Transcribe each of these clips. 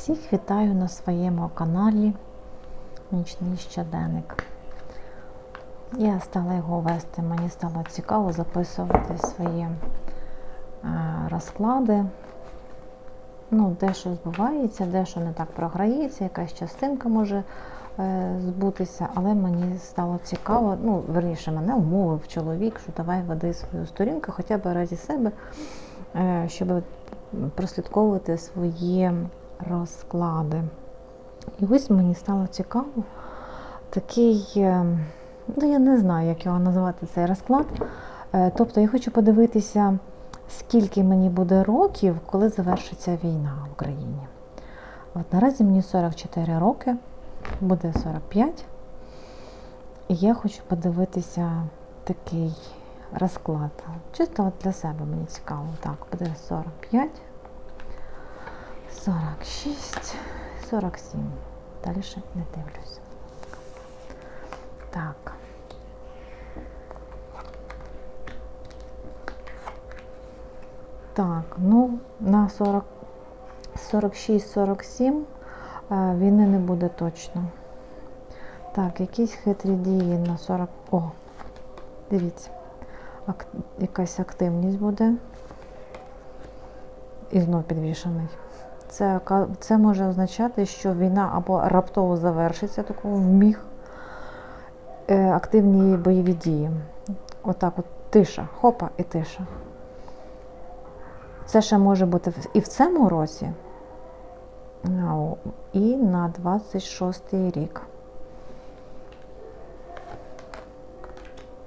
Всіх вітаю на своєму каналі Нічний щоденник. Я стала його вести, мені стало цікаво записувати свої е, розклади. Ну, дещо збувається, дещо не так програється, якась частинка може е, збутися, але мені стало цікаво, ну, верніше, мене умовив чоловік, що давай веди свою сторінку, хоча б раді себе, е, щоб прослідковувати свої розклади. І ось мені стало цікаво такий, е, ну я не знаю, як його назвати цей розклад. Е, Тобто я хочу подивитися, скільки мені буде років, коли завершиться війна в Україні. От наразі мені 44 роки, буде 45. І я хочу подивитися такий розклад. Чисто от для себе мені цікаво. Так, буде 45. 46, 47. Далі не дивлюсь. Так. Так, ну, на 40, 46-47 е, війни не буде точно. Так, якісь хитрі дії на 40. О, дивіться, ак... якась активність буде. І знов підвішений. Це, це може означати, що війна або раптово завершиться, такого вміг е, активні бойові дії. Отак от тиша, хопа і тиша. Це ще може бути і в цьому році, і на 26 й рік.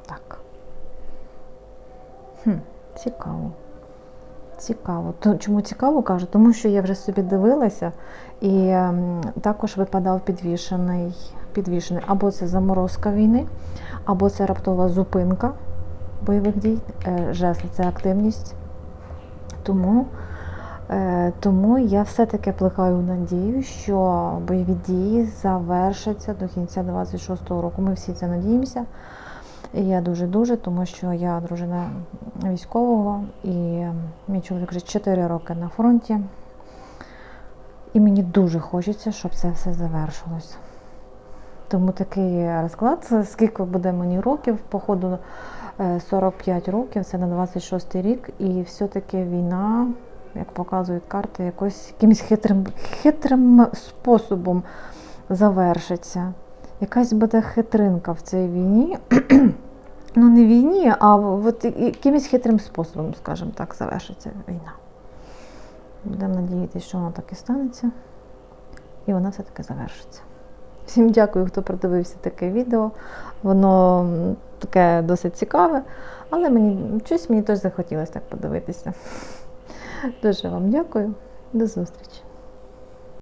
Так. Хм, Цікаво. Цікаво. То, чому цікаво кажу? Тому що я вже собі дивилася і ем, також випадав підвішений, підвішений. Або це заморозка війни, або це раптова зупинка бойових дій, е, жесли це активність. Тому, е, тому я все-таки плекаю надію, що бойові дії завершаться до кінця 26-го року. Ми всі це надіємося. Я дуже-дуже, тому що я дружина військового, і мій чоловік вже 4 роки на фронті. І мені дуже хочеться, щоб це все завершилось. Тому такий розклад, скільки буде мені років, походу 45 років, це на 26 рік, і все-таки війна, як показують карти, якось якимось хитрим, хитрим способом завершиться. Якась буде хитринка в цій війні. Не війні, а от якимось хитрим способом, скажімо так, завершиться війна. Будемо надіятися, що воно так і станеться. І вона все-таки завершиться. Всім дякую, хто продивився таке відео. Воно таке досить цікаве, але мені щось мені теж захотілося так подивитися. Дуже вам дякую, до зустрічі!